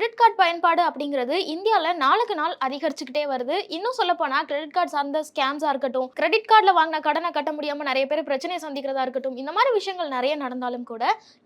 Credit card பயன்பாடு அப்படிங்கிறது இந்தியாவில் நாளுக்கு நாள் அதிகரிச்சுக்கிட்டே வருது. இன்னும் சொல்ல போனால் கிரெடிட் கார்டு சார்ந்த ஸ்கேம்ஸாக இருக்கட்டும் கிரெடிட் கார்டில் வாங்கின கடனை கட்ட முடியாமல் நிறைய பேர் பிரச்சனையை சந்திக்கிறதா இருக்கட்டும் இந்த மாதிரி விஷயங்கள் நிறைய நடந்தாலும் கூட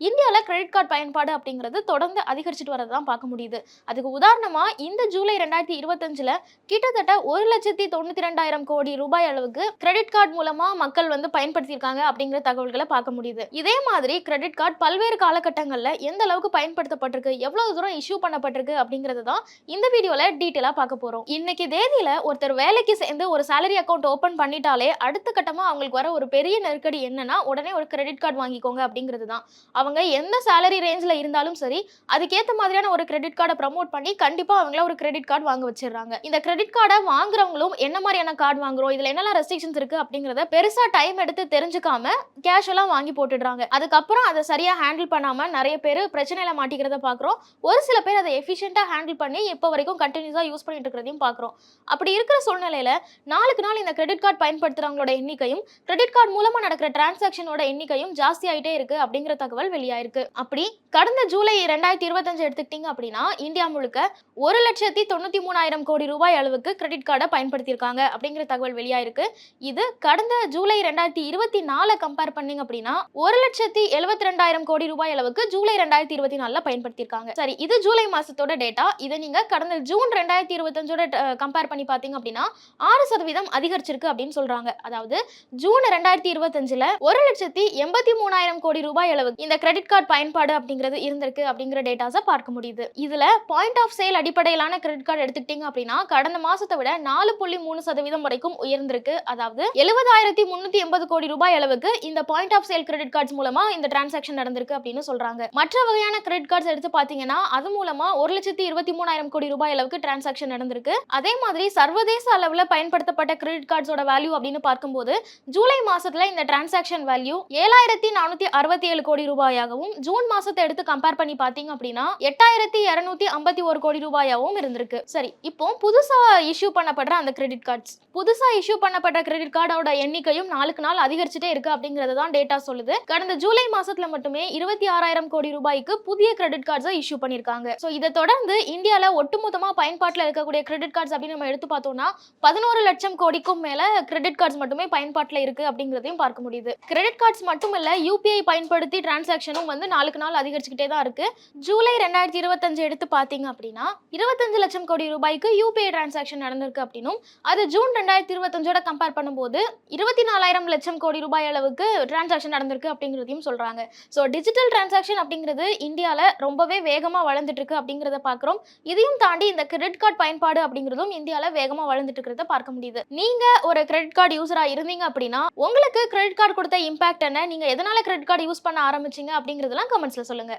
இந்தியாவில் கிரெடிட் கார்டு பயன்பாடு அப்படிங்கிறது தொடர்ந்து அதிகரிச்சுட்டு வரது தான் பார்க்க முடியுது. அதுக்கு உதாரணமாக இந்த ஜூலை ரெண்டாயிரத்தி இருபத்தஞ்சில் கிட்டத்தட்ட ஒரு லட்சத்தி தொண்ணூற்றி ரெண்டாயிரம் கோடி ரூபாய் அளவுக்கு கிரெடிட் கார்டு மூலமாக மக்கள் வந்து பயன்படுத்தியிருக்காங்க அப்படிங்கிற தகவல்களை பார்க்க முடியுது. இதே மாதிரி கிரெடிட் கார்டு பல்வேறு காலகட்டங்களில் எந்த அளவுக்கு பயன்படுத்தப்பட்டிருக்கு எவ்வளோ தூரம் இஷ்யூ கொடுக்கப்பட்டிருக்கு அப்படிங்கிறது தான் இந்த வீடியோவில் டீட்டெயிலாக பார்க்க போகிறோம் இன்னைக்கு தேதியில் ஒருத்தர் வேலைக்கு சேர்ந்து ஒரு சேலரி அக்கௌண்ட் ஓப்பன் பண்ணிட்டாலே அடுத்த கட்டமாக அவங்களுக்கு வர ஒரு பெரிய நெருக்கடி என்னன்னா உடனே ஒரு கிரெடிட் கார்டு வாங்கிக்கோங்க அப்படிங்கிறது தான். அவங்க எந்த சேலரி ரேஞ்சில் இருந்தாலும் சரி அதுக்கேற்ற மாதிரியான ஒரு கிரெடிட் கார்டை ப்ரமோட் பண்ணி கண்டிப்பாக அவங்கள ஒரு கிரெடிட் கார்டு வாங்க வச்சிடுறாங்க. இந்த கிரெடிட் கார்டை வாங்குறவங்களும் என்ன மாதிரியான கார்டு வாங்குறோம் இதில் என்னெல்லாம் ரெஸ்ட்ரிக்ஷன்ஸ் இருக்குது அப்படிங்கிறத பெருசாக டைம் எடுத்து தெரிஞ்சுக்காம கேஷுவலாக வாங்கி போட்டுடுறாங்க. அதுக்கப்புறம் அதை சரியாக ஹேண்டில் பண்ணாமல் நிறைய பேர் பிரச்சனையில் மாட்டிக்கிறத பார்க்குறோம் ஒரு சில பேர் அதை எஃபிஷியண்ட்டாக ஹேண்டில் பண்ணி இப்போ வரைக்கும் கண்டினியூஸாக யூஸ் பண்ணிட்டு இருக்கிறதையும் பார்க்குறோம். அப்படி இருக்கிற சூழ்நிலையில் நாளுக்கு நாள் இந்த கிரெடிட் கார்டு பயன்படுத்துகிறவங்களோட எண்ணிக்கையும் கிரெடிட் கார்டு மூலமாக நடக்கிற டிரான்சாக்ஷனோட எண்ணிக்கையும் ஜாஸ்தி ஆகிட்டே இருக்கு அப்படிங்கிற தகவல் வெளியாயிருக்கு. அப்படி கடந்த ஜூலை ரெண்டாயிரத்தி இருபத்தஞ்சு எடுத்துக்கிட்டிங்க அப்படின்னா இந்தியா முழுக்க ஒரு லட்சத்தி தொண்ணூற்றி மூணாயிரம் கோடி ரூபாய் அளவுக்கு கிரெடிட் கார்டை பயன்படுத்தியிருக்காங்க அப்படிங்கிற தகவல் வெளியாயிருக்கு. இது கடந்த ஜூலை ரெண்டாயிரத்தி இருபத்தி நாலை கம்பேர் பண்ணிங்க அப்படின்னா ஒரு லட்சத்தி எழுபத்தி ரெண்டாயிரம் கோடி ரூபாய் அளவுக்கு ஜூலை ரெண்டாயிரத்தி இருபத்தி நாலில் பயன்படுத்தியிருக்காங்க. சரி இது ஜூலை மாசத்தோட டேட்டா இதை நீங்க கடந்த ஜூன் ரெண்டாயிரத்தி இருபத்தஞ்சோட கம்பேர் பண்ணி பார்த்தீங்க அப்படின்னா ஆறு சதவீதம் அதிகரிச்சிருக்கு அப்படின்னு சொல்றாங்க. அதாவது ஜூன் ரெண்டாயிரத்தி இருபத்தஞ்சுல ஒரு லட்சத்தி எண்பத்தி மூணாயிரம் கோடி ரூபாய் அளவு இந்த கிரெடிட் கார்டு பயன்பாடு அப்படிங்கிறது இருந்திருக்கு அப்படிங்கிற டேட்டாஸை பார்க்க முடியுது. இதுல பாயிண்ட் ஆஃப் சேல் அடிப்படையிலான கிரெடிட் கார்டு எடுத்துக்கிட்டீங்க அப்படின்னா கடந்த மாசத்தை விட நாலு புள்ளி மூணு சதவீதம் வரைக்கும் உயர்ந்திருக்கு. அதாவது எழுபதாயிரத்தி முன்னூத்தி எண்பது கோடி ரூபாய் அளவுக்கு இந்த point of sale credit cards மூலமா இந்த டிரான்சாக்ஷன் நடந்திருக்கு அப்படின்னு சொல்றாங்க. மற்ற வகையான கிரெடிட் கார்ட்ஸ் எடுத்து பாத்தீங்கன்னா அது மூலமா ஒரு லட்சத்தி இருபத்தி மூணாயிரம் கோடி ரூபாய் அளவுக்கு டிரான்சாக்ஷன் நடந்திருக்கு. அதே மாதிரி சர்வதேச அளவுல பயன்படுத்தப்பட்ட கிரெடிட் கார்ட்ஸோட வேல்யூ அப்படின்னு பார்க்கும்போது ஜூலை மாசத்துல இந்த டிரான்சாக்ஷன் வேல்யூ ஏழாயிரத்தி நானூத்தி அறுபத்தி ஏழு கோடி ரூபாயாகவும் ஜூன் மாசத்தை எடுத்து கம்பேர் பண்ணி பாத்தீங்க அப்படின்னா எட்டாயிரத்தி இருநூத்தி ஐம்பத்தி ஒரு கோடி ரூபாயாகவும் இருந்திருக்கு. சரி இப்போ புதுசா இஷ்யூ பண்ணப்படுற அந்த கிரெடிட் கார்ட்ஸ் புதுசா இஷ்யூ பண்ணப்பட்ட கிரெடிட் கார்டோட எண்ணிக்கையும் நாளுக்கு நாள் அதிகரிச்சுட்டே இருக்கு அப்படிங்கறது தான் டேட்டா சொல்லுது. கடந்த ஜூலை மாசத்துல மட்டுமே இருபத்தி ஆறாயிரம் கோடி ரூபாய்க்கு புதிய கிரெடிட் கார்ட்ஸை இஷ்யூ பண்ணியிருக்காங்க. ஸோ இதை தொடர்ந்து இந்தியாவில் ஒட்டுமொத்தமாக பயன்பாட்டில் இருக்கக்கூடிய கிரெடிட் கார்ட்ஸ் அப்படின்னு நம்ம எடுத்து பார்த்தோம்னா பதினோரு லட்சம் கோடிக்கும் மேலே கிரெடிட் கார்ட்ஸ் மட்டுமே பயன்பாட்டில் இருக்குது அப்படிங்கிறதையும் பார்க்க முடியுது. கிரெடிட் கார்ட்ஸ் மட்டும் இல்லை யூபிஐ பயன்படுத்தி டிரான்சாக்ஷனும் வந்து நாளுக்கு நாள் அதிகரிச்சுக்கிட்டே தான் இருக்குது ஜூலை ரெண்டாயிரத்தி இருபத்தஞ்சு எடுத்து பார்த்தீங்க அப்படின்னா இருபத்தஞ்சு லட்சம் கோடி ரூபாய்க்கு யூபிஐ டிரான்சாக்ஷன் நடந்திருக்கு அப்படின்னும் அது ஜூன் ரெண்டாயிரத்தி இருபத்தஞ்சோட கம்பேர் பண்ணும்போது இருபத்தி நாலாயிரம் லட்சம் கோடி ரூபாய் அளவுக்கு டிரான்சாக்ஷன் நடந்திருக்கு அப்படிங்கிறதையும் சொல்கிறாங்க ஸோ டிஜிட்டல் டிரான்சாக்ஷன் அப்படிங்கிறது இந்தியாவில் ரொம்பவே வேகமாக வளர்ந்துட்டு இருக்கு அப்படிங்கிறத பார்க்குறோம். இதையும் தாண்டி இந்த கிரெடிட் கார்டு பயன்பாடு அப்படிங்கிறதும் இந்தியாவில் வேகமாக வளர்ந்துட்டு இருக்கிறத பார்க்க முடியுது. நீங்க ஒரு கிரெடிட் கார்டு யூஸராக இருந்தீங்க அப்படின்னா உங்களுக்கு கிரெடிட் கார்டு கொடுத்த இம்பாக்ட் என்ன? நீங்க எதனால கிரெடிட் கார்டு யூஸ் பண்ண ஆரம்பிச்சீங்க அப்படிங்கிறதெல்லாம் கமெண்ட்ஸ்ல சொல்லுங்க.